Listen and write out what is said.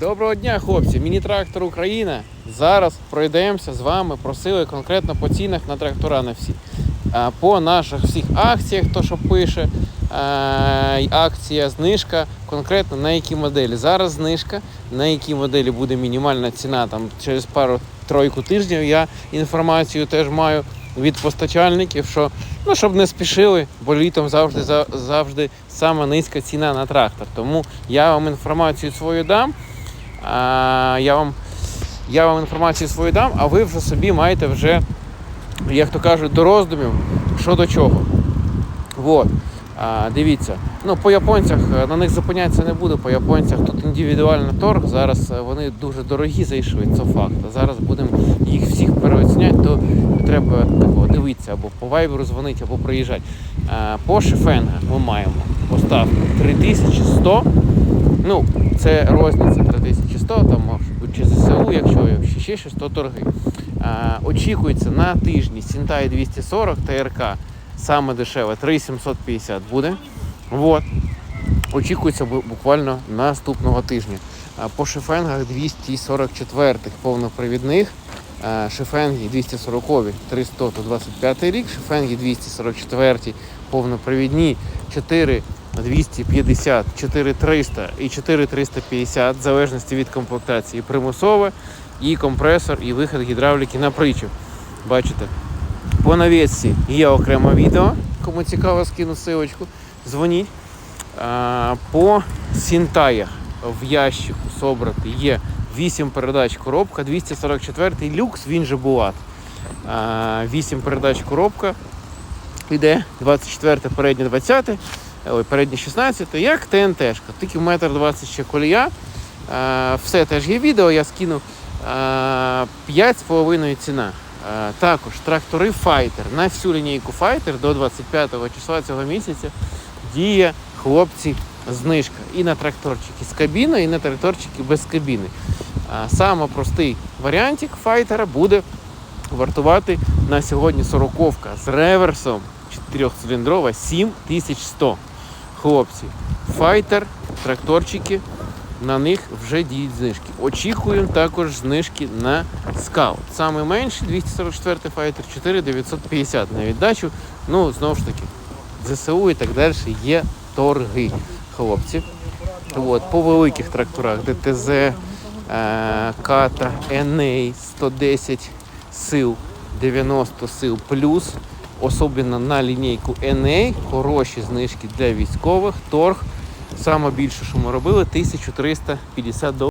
Доброго дня, хлопці! Міні-трактор Україна. Зараз пройдемося з вами. Просили конкретно по цінах на трактора на всі. По наших всіх акціях, то що пише, акція, знижка, конкретно на які моделі. Зараз знижка, на які моделі буде мінімальна ціна. Там через пару-тройку тижнів я інформацію теж маю від постачальників, що ну, щоб не спішили, бо літом завжди завжди сама низька ціна на трактор. Тому я вам інформацію свою дам. Я вам я вам інформацію свою дам, а ви вже собі маєте вже, як то кажуть, до роздумів, що до чого. Вот. А, дивіться, ну по японцях е, на них зупинятися не буду. По японцях тут індивідуальний торг. Зараз е, вони дуже дорогі зайшли, це факт. Зараз будемо їх всіх переоціняти, то треба типу, дивитися або по вайберу дзвонити, або приїжджати. А, по шифенгах ми маємо поставку 3100. Ну, це розниця 3100, там чи ЗСУ, якщо ще щось, то торги. Очікується на тижні Сінтай 240 ТРК саме дешеве 3750 буде. Вот. Очікується буквально наступного тижня. По шифенгах 244 повнопривідних. а, Шифенги 240 300 то 25 рік, шифенги 244 повнопривідні 4 250, 4300 і 4350, в залежності від комплектації, примусове, і компресор, і вихід гідравліки на причіп. Бачите? По навісці є окреме відео, кому цікаво, скину ссылочку. Дзвоніть. По сінтаях в ящику собрати є 8 передач коробка, 244 люкс, він же Булат. А, 8 передач коробка. Іде 24 переднє 20, ой, переднє 16, як ТНТшка, тільки в метр 20 ще колія. Все теж є відео, я скину 5,5 ціна. Також трактори Fighter на всю лінійку Fighter до 25 числа цього місяця діє хлопці знижка і на тракторчики з кабіною, і на тракторчики без кабіни. Саме простий варіантик Fighter буде вартувати на сьогодні 40 з реверсом 4-циліндрова 7100. Хлопці, файтер, тракторчики, на них вже діють знижки. Очікуємо також знижки на скаут. Саме менший 244 файтер 4950 на віддачу. Ну, знову ж таки, ЗСУ і так далі є торги, хлопці. От, по великих тракторах ДТЗ, е, Ката, Еней 110 сил, 90 сил плюс. Особливо на лінійку NA, хороші знижки для військових, торг. Саме більше, що ми робили, 1350 доларів.